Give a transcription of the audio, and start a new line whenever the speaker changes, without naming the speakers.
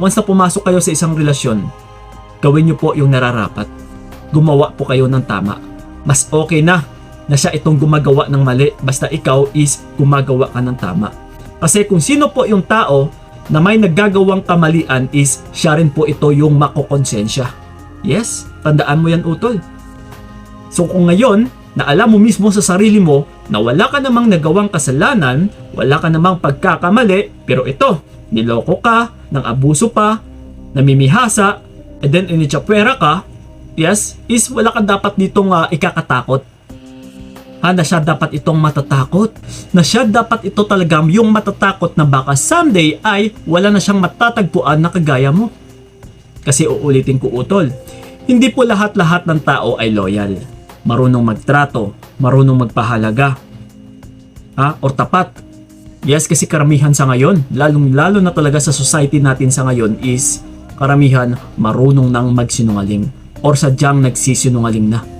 once na pumasok kayo sa isang relasyon, gawin nyo po yung nararapat. Gumawa po kayo ng tama. Mas okay na na siya itong gumagawa ng mali basta ikaw is gumagawa ka ng tama. Kasi kung sino po yung tao na may naggagawang kamalian is siya rin po ito yung makokonsensya. Yes, tandaan mo yan utol. So kung ngayon, na alam mo mismo sa sarili mo na wala ka namang nagawang kasalanan, wala ka namang pagkakamali, pero ito, niloko ka, nang abuso pa, namimihasa, and then initsapwera ka, yes, is wala ka dapat ditong ah, ikakatakot. Ha, na siya dapat itong matatakot. Na siya dapat ito talagang yung matatakot na baka someday ay wala na siyang matatagpuan na kagaya mo. Kasi uulitin ko utol, hindi po lahat-lahat ng tao ay loyal. Marunong magtrato, marunong magpahalaga, ha, or tapat. Yes, kasi karamihan sa ngayon, lalong-lalo na talaga sa society natin sa ngayon is karamihan marunong nang magsinungaling or sadyang nagsisinungaling na.